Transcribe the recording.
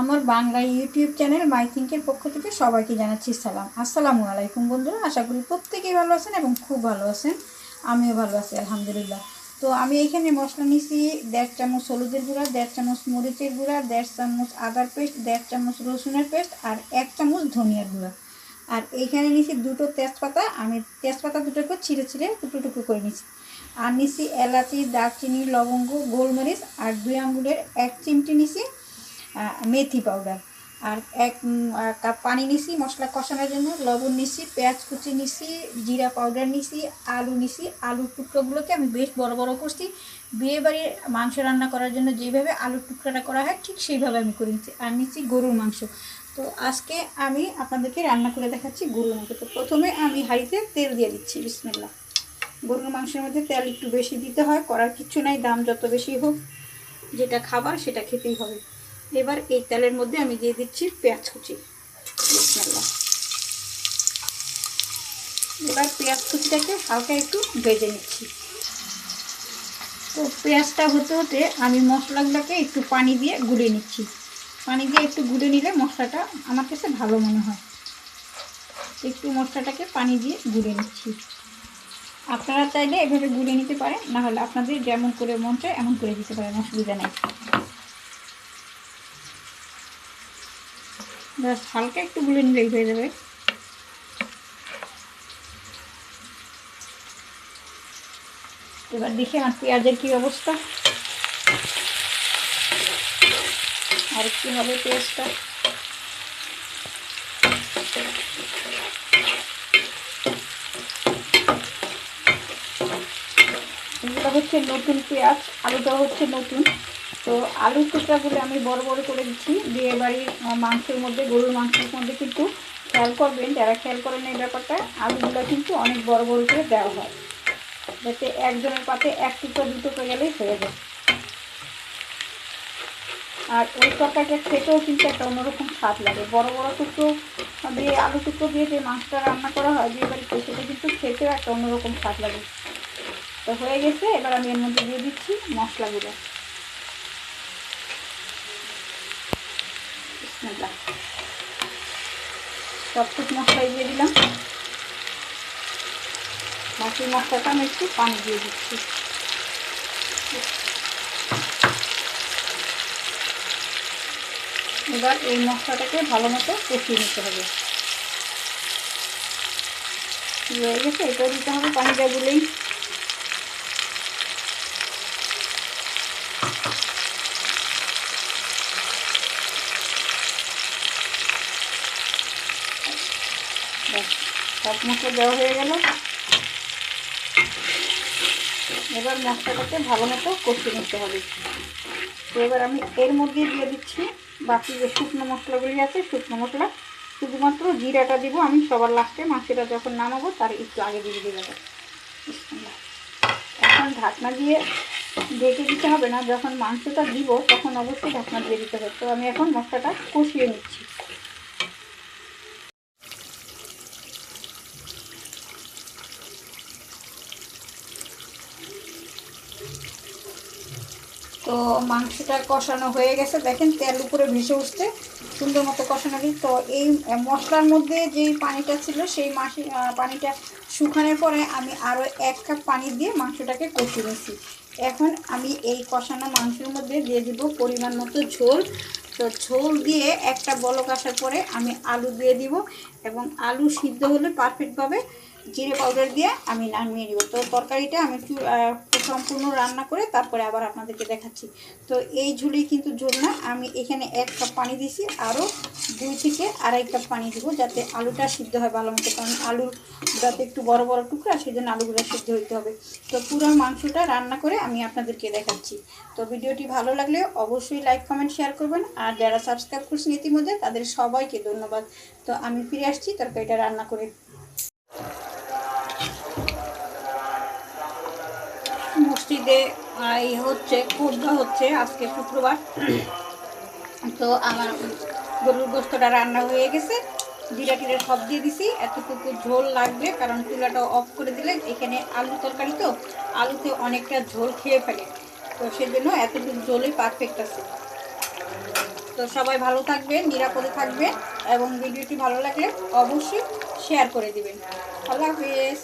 আমার Bangla YouTube channel মাইথিঙ্কের পক্ষ থেকে সবাইকে জানাচ্ছি সালাম। আসসালামু আলাইকুম বন্ধুরা, আশা করি প্রত্যেকেই ভালো আছেন এবং খুব ভালো আছেন। আমিও ভালো আছি, আলহামদুলিল্লাহ। তো আমি এখানে মশলা নিছি, দেড় চামচ হলুদের গুঁড়া, দেড় চামচ মরিচের গুঁড়া, দেড় চামচ আদার পেস্ট, দেড় চামচ রসুনের পেস্ট আর এক চামচ ধনিয়ার গুঁড়া। আর এইখানে নিছি দুটো তেজপাতা, আমি তেজপাতা দুটোকে ছিঁড়ে ছিঁড়ে টুকরো টুকরো করে নিছি। আর নিছি এলাচি, দারচিনি, লবঙ্গ, গোলমরিচ আর দুই আঙ্গুলের এক চিমটি নিছি। মেথি পাউডার আর এক কাপ পানি নিছি, মশলা কষানোর জন্য। লবণ নিছি, পেঁয়াজ কুচি নিছি, জিরা পাউডার নিছি, আলু নিছি। আলুর টুকরোগুলোকে আমি বেশ বড় বড় করছি। বিয়ে বাড়ির মাংস রান্না করার জন্য যেভাবে আলুর টুকরাটা করা হয়, ঠিক সেইভাবে আমি করে নিচ্ছি আর নিচ্ছি গরুর মাংস। তো আজকে আমি আপনাদেরকে রান্না করে দেখাচ্ছি গরুর মাংস। তো প্রথমে আমি হাঁড়িতে তেল দিয়ে দিচ্ছি বিসমিল্লা গরুর মাংসের মধ্যে তেল একটু বেশি দিতে হয়, করার কিচ্ছু নাই, দাম যত বেশি হোক। যেটা খাবার সেটা খেতেই হবে। এবার এই তেলের মধ্যে আমি দিয়ে দিচ্ছি পেঁয়াজ কুচি। এবার পেঁয়াজ কুচিটাকে হালকা একটু ভেজে নিচ্ছি। তো পেঁয়াজটা হতে হতে আমি মশলাগুলোকে একটু পানি দিয়ে গুলে নিচ্ছি। পানি দিয়ে একটু গুলে নিলে মশলাটা আমার কাছে ভালো মনে হয়। একটু মশলাটাকে পানি দিয়ে গুলে নিচ্ছি। আপনারা চাইলে এভাবে গুলে নিতে পারেন, নাহলে আপনাদের যেমন করে মন চায় এমন করে দিতে পারেন, অসুবিধা নেই। ব্যাস হালকা একটু গুলে নিলেই হয়ে যাবে। এবার দেখি আমার পেঁয়াজের কি অবস্থা। আর একটু হবে পেঁয়াজটা? হচ্ছে নতুন পেঁয়াজ আলুটা হচ্ছে নতুন। তো আলুর টুকরাগুলো আমি বড় বড় করে দিচ্ছি। বিয়ে বাড়ির মাংসের মধ্যে, গরুর মাংসের মধ্যে কিন্তু খেয়াল করবেন, যারা খেয়াল করেন এই ব্যাপারটা, আলুগুলো কিন্তু অনেক বড় বড় করে দেওয়া হয়। যাতে একজনের পাতে এক টুকরো, দু টুকরো গেলেই হয়ে যায়। আর ওই তরকারিটা খেতেও কিন্তু একটা অন্যরকম স্বাদ লাগে। বড় বড় টুকরো দিয়ে, আলু টুকরো দিয়ে যে মাছটা রান্না করা হয় বিয়ে বাড়িতে সেটা কিন্তু খেতেও একটা অন্যরকম স্বাদ লাগে। তো হয়ে গেছে, এবার আমি এর মধ্যে দিয়ে দিচ্ছি মশলাগুলো। বিসমিল্লাহ। সবটুক মশলাই দিয়ে দিলাম। বাকি মশলাটা আমি একটু পানি দিয়ে দিচ্ছি। এবার এই মশলাটাকে ভালো মতো কষিয়ে নিতে হবে। হয়ে গেছে এটাও দিতে হবে পানিটা গুলেই সব মশলা দেওয়া হয়ে গেল। এবার মশলাটাকে ভালো মতো কষিয়ে নিতে হবে। তো এবার আমি এর মধ্যে দিয়ে দিচ্ছি বাকি যে শুকনো মশলাগুলি আছে, শুকনো মশলা। শুধুমাত্র জিরাটা দিব আমি সবার লাস্টে মাংসটা যখন নামাবো তার একটু আগে দিয়ে দিয়ে দেবো। এখন ঢাকনা দিয়ে ঢেকে দিতে হবে না, যখন মাংসটা দিব তখন অবশ্যই ঢাকনা দিয়ে দিতে হবে। তো আমি এখন মশলাটা কষিয়ে নিচ্ছি। তো মাংসটা কষানো হয়ে গেছে। দেখেন তেল উপরে ভেসে উঠছে, সুন্দর মতো কষানো দিই তো এই মশলার মধ্যে যেই পানিটা ছিল, সেই মাসি পানিটা শুকানোর পরে আমি আরও এক কাপ পানি দিয়ে মাংসটাকে কষিয়ে নিয়েছি। এখন আমি এই কষানো মাংসের মধ্যে দিয়ে দিব পরিমাণ মতো ঝোল। তো ঝোল দিয়ে একটা বলক আসার পরে আমি আলু দিয়ে দিব এবং আলু সিদ্ধ হলে পারফেক্টভাবে জিরে পাউডার দিয়ে আমি নামিয়ে নিব। তো তরকারিটা আমি একটু সম্পূর্ণ রান্না করে তারপরে আবার আপনাদেরকে দেখাচ্ছি। তো এই ঝুলেই কিন্তু ঝোল না, আমি এখানে এক কাপ পানি দিছি আরও দুই থেকে আড়াই কাপ পানি দিব যাতে আলুটা সিদ্ধ হয় ভালো মতো, কারণ আলুর যাতে একটু বড় বড় টুকরা সেই জন্য আলুগুলো সিদ্ধ হইতে হবে। তো পুরো মাংসটা রান্না করে আমি আপনাদেরকে দেখাচ্ছি। তো ভিডিওটি ভালো লাগলে অবশ্যই লাইক, কমেন্ট, শেয়ার করবেন, আর যারা সাবস্ক্রাইব করছেন ইতিমধ্যে, তাদের সবাইকে ধন্যবাদ। তো আমি ফিরে আসছি, তরকারিটা রান্না করে এই হচ্ছে খুদ্া হচ্ছে আজকে শুক্রবার। তো আমার গরুর গোস্তটা রান্না হয়ে গেছে। জিরা টিরা সব দিয়ে দিছি। এতটুকু ঝোল লাগবে, কারণ চুলাটা অফ করে দিলে এখানে আলু তরকারি তো, আলুতে অনেকটা ঝোল খেয়ে ফেলে। তো সেজন্য এতটুকু ঝোলই পারফেক্ট আছে। তো সবাই ভালো থাকবেন নিরাপদে থাকবেন এবং ভিডিওটি ভালো লাগলে অবশ্যই শেয়ার করে দিবেন। আল্লাহ হাফিজ।